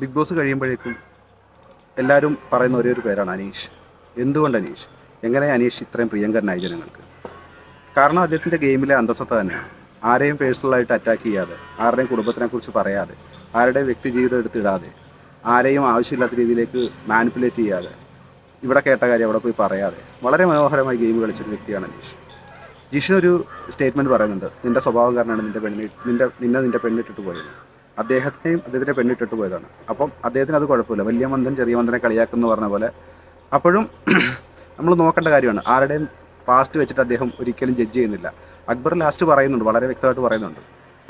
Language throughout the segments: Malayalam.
ബിഗ് ബോസ് കഴിയുമ്പോഴേക്കും എല്ലാവരും പറയുന്ന ഒരേ ഒരു പേരാണ് അനീഷ്. എന്തുകൊണ്ട് അനീഷ്? എങ്ങനെ അനീഷ് ഇത്രയും പ്രിയങ്കരനായി ജനങ്ങൾക്ക്? കാരണം അദ്ദേഹത്തിന്റെ ഗെയിമിലെ അന്തസ്സത്ത തന്നെയാണ്. ആരെയും പേഴ്സണലായിട്ട് അറ്റാക്ക് ചെയ്യാതെ ആരുടെയും കുടുംബത്തിനെ കുറിച്ച് പറയാതെ ആരുടെയും വ്യക്തി ജീവിതം എടുത്തിടാതെ ആരെയും ആവശ്യമില്ലാത്ത രീതിയിലേക്ക് മാനിപ്പുലേറ്റ് ചെയ്യാതെ ഇവിടെ കേട്ട കാര്യം അവിടെ പോയി പറയാതെ വളരെ മനോഹരമായി ഗെയിം കളിച്ചൊരു വ്യക്തിയാണ് അനീഷ്. ജിഷിന് ഒരു സ്റ്റേറ്റ്മെന്റ് പറയുന്നുണ്ട് നിന്റെ സ്വഭാവം കാരണമാണ് നിന്റെ പെണ്ണി നിന്റെ നിന്നെ നിന്റെ പെണ്ണിട്ടിട്ട് പോയത്. അദ്ദേഹത്തിനെയും അദ്ദേഹത്തിന്റെ പെണ്ണിട്ടിട്ട് പോയതാണ്. അപ്പം അദ്ദേഹത്തിന് അത് കുഴപ്പമില്ല. വലിയ മന്ദൻ ചെറിയ മന്ദനെ കളിയാക്കുന്നു പറഞ്ഞ പോലെ. അപ്പോഴും നമ്മൾ നോക്കേണ്ട കാര്യമാണ്. ആരുടെയും പാസ്റ്റ് വെച്ചിട്ട് അദ്ദേഹം ഒരിക്കലും ജഡ്ജ് ചെയ്യുന്നില്ല. അക്ബർ ലാസ്റ്റ് പറയുന്നുണ്ട്. വളരെ വ്യക്തമായിട്ട് പറയുന്നുണ്ട്.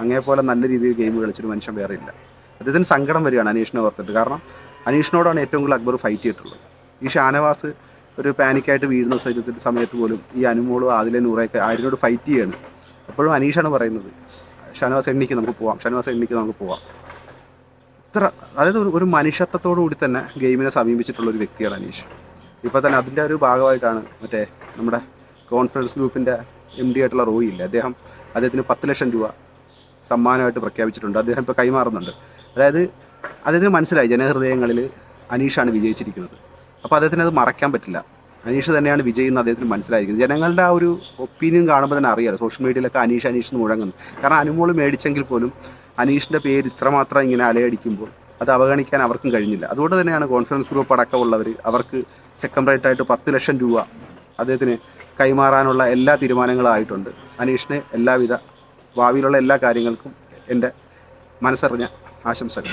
അങ്ങേപോലെ നല്ല രീതിയിൽ ഗെയിം കളിച്ചൊരു മനുഷ്യൻ വേറെ ഇല്ല. അദ്ദേഹത്തിന് സങ്കടം വരികയാണ് അനീഷിനെ ഓർത്തിട്ട്. കാരണം അനീഷിനോടാണ് ഏറ്റവും കൂടുതൽ അക്ബർ ഫൈറ്റ് ചെയ്തിട്ടുള്ളത്. ഈ ഷാനവാസ് ഒരു പാനിക്കായിട്ട് വീഴുന്ന സമയത്ത് പോലും ഈ അനുമോളും ആദിലെ നൂറയൊക്കെ ആര്യനോട് ഫൈറ്റ് ചെയ്യാണ്. അപ്പോഴും അനീഷാണ് പറയുന്നത്. ഷാനവാസ് എണ്ണിക്ക് നമുക്ക് പോവാം. ഷാനവാസ് എണ്ണിക്ക് നമുക്ക് പോവാം. ഇത്ര അതായത് ഒരു- മനുഷ്യത്വത്തോടു കൂടി തന്നെ ഗെയിമിനെ സമീപിച്ചിട്ടുള്ള ഒരു വ്യക്തിയാണ് അനീഷ്. ഇപ്പോൾ തന്നെ അതിന്റെ ഒരു ഭാഗമായിട്ടാണ് മറ്റേ നമ്മുടെ കോൺഫറൻസ് ഗ്രൂപ്പിന്റെ എം ഡി ആയിട്ടുള്ള റോയി ഇല്ലേ? അദ്ദേഹം അദ്ദേഹത്തിന് പത്ത് ലക്ഷം രൂപ സമ്മാനമായിട്ട് പ്രഖ്യാപിച്ചിട്ടുണ്ട്. അദ്ദേഹം ഇപ്പോൾ കൈമാറുന്നുണ്ട്. അതായത് അദ്ദേഹത്തിന് മനസ്സിലായി ജനഹൃദയങ്ങളിൽ അനീഷാണ് വിജയിച്ചിരിക്കുന്നത്. അപ്പോൾ അദ്ദേഹത്തിന് അത് മറക്കാൻ പറ്റില്ല. അനീഷ് തന്നെയാണ് വിജയ് എന്ന് അദ്ദേഹത്തിന് മനസ്സിലായിരിക്കുന്നത്. ജനങ്ങളുടെ ആ ഒരു ഒപ്പീനിയൻ കാണുമ്പോൾ തന്നെ അറിയാതെ സോഷ്യൽ മീഡിയയിലൊക്കെ അനീഷ് അനീഷ് എന്ന് മുഴങ്ങുന്നു കാരണം അനുമോൾ മേടിച്ചെങ്കിൽ പോലും അനീഷിന്റെ പേര് ഇത്രമാത്രം ഇങ്ങനെ അലയടിക്കുമ്പോൾ അത് അവഗണിക്കാൻ അവർക്കും കഴിഞ്ഞില്ല. അതുകൊണ്ട് തന്നെയാണ് കോൺഫറൻസ് ഗ്രൂപ്പ് അടക്കമുള്ളവർ അവർക്ക് സെക്കൻഡ് റേറ്റ് ആയിട്ട് പത്ത് ലക്ഷം രൂപ അദ്ദേഹത്തിന് കൈമാറാനുള്ള എല്ലാ തീരുമാനങ്ങളും ആയിട്ടുണ്ട് അനീഷിന് എല്ലാവിധ ഭാവിയിലുള്ള എല്ലാ കാര്യങ്ങൾക്കും എന്റെ മനസ്സറിഞ്ഞ ആശംസകൾ.